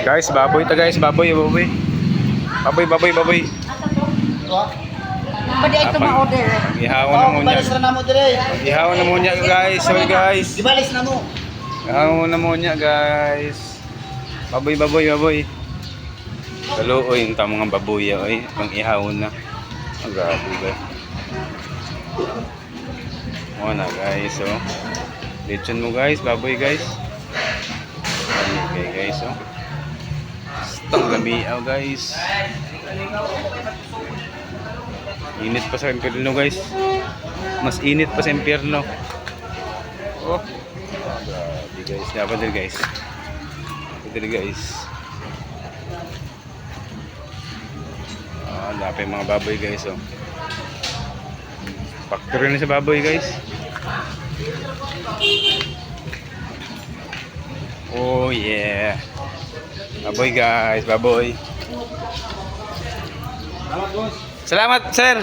Guys, baboy ta guys, baboy, baboy. Baboy, baboy, baboy. Pwede ito ma-order. Ihawan na mo niya. Balis na mo dire. Ihawan na mo niya guys. Sorry guys. Gibalis na mo. Ihawan na mo niya guys. Baboy, baboy, baboy. Kaluoy, yung tamang mga baboy oy. Pang ihawon na. Ang grabe ba. Mo na guys, oh. Lechon mo guys, baboy guys. Okay guys, oh. Stang lamiaw guys. Init pa sa impyerno guys. Mas init pa sa impyerno. Oh. Grabe guys. Dapat din guys. Dapat din guys. Ah, dapat mga baboy guys oh. Factory na sa baboy guys. Oh yeah. Baboy guys, baboy. Salamat sir.